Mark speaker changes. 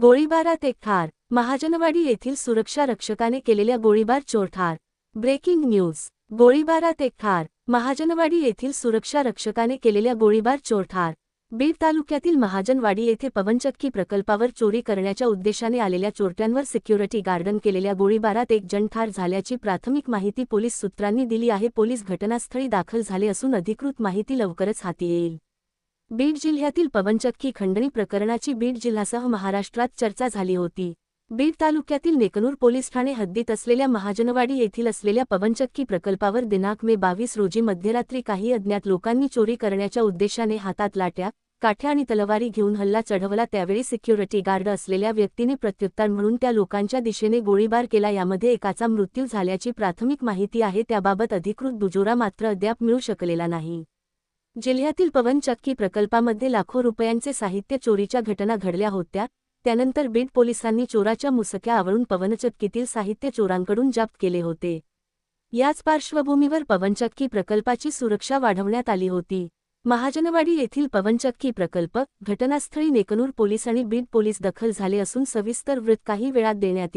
Speaker 1: गोळीबारात एक ठार. महाजनवाडी येथील सुरक्षा रक्षकाने केलेल्या गोळीबार चोर ठार. Breaking news. गोळीबारात एक ठार. महाजनवाडी येथील सुरक्षा रक्षकाने केलेल्या गोळीबार चोर ठार. बीड तालुक्यातील महाजनवाडी येथे पवनचक्की प्रकल्पावर चोरी करण्याच्या उद्देशाने आलेल्या चोरट्यांवर सिक्युरिटी गार्डन केलेल्या गोळीबारात एक जण ठार झाल्याची प्राथमिक माहिती पोलीस सूत्रांनी दिली आहे. पोलीस घटनास्थळी दाखल झाले असून अधिकृत माहिती लवकरच हाती येईल. बीड जिल्ह्यातील पवनचक्की खंडणी प्रकरणाची बीड जिल्ह्यासह महाराष्ट्रात चर्चा झाली होती. बीड तालुक्यातील नेकनूर पोलीस ठाणे हद्दीत असलेल्या महाजनवाडी येथील असलेल्या पवनचक्की प्रकल्पावर दिनांक मे बावीस रोजी मध्यरात्री काही अज्ञात लोकांनी चोरी करण्याच्या उद्देशाने हातात लाट्या काठ्या आणि तलवारी घेऊन हल्ला चढवला. त्यावेळी सिक्युरिटी गार्ड असलेल्या व्यक्तीने प्रत्युत्तर म्हणून त्या लोकांच्या दिशेने गोळीबार केला. यामध्ये एकाचा मृत्यू झाल्याची प्राथमिक माहिती आहे. त्याबाबत अधिकृत दुजोरा मात्र अद्याप मिळू शकलेला नाही. जिल्ह्यातील पवनचक्की प्रकल्पामध्ये लाखो रुपयांचे साहित्य चोरीच्या घटना घडल्या होत्या त्यानंतर बीड पोलिसांनी चोराच्या मुसक्या आवळून पवनचक्कीतील साहित्य चोरांकडून जप्त केले होते. याच पार्श्वभूमीवर पवनचक्की प्रकल्पाची सुरक्षा वाढवण्यात आली होती. महाजनवाडी येथील पवनचक्की प्रकल्प घटनास्थळी नेकनूर पोलीस आणि बीड पोलीस दखल झाले असून सविस्तर वृत्त काही वेळात देण्यात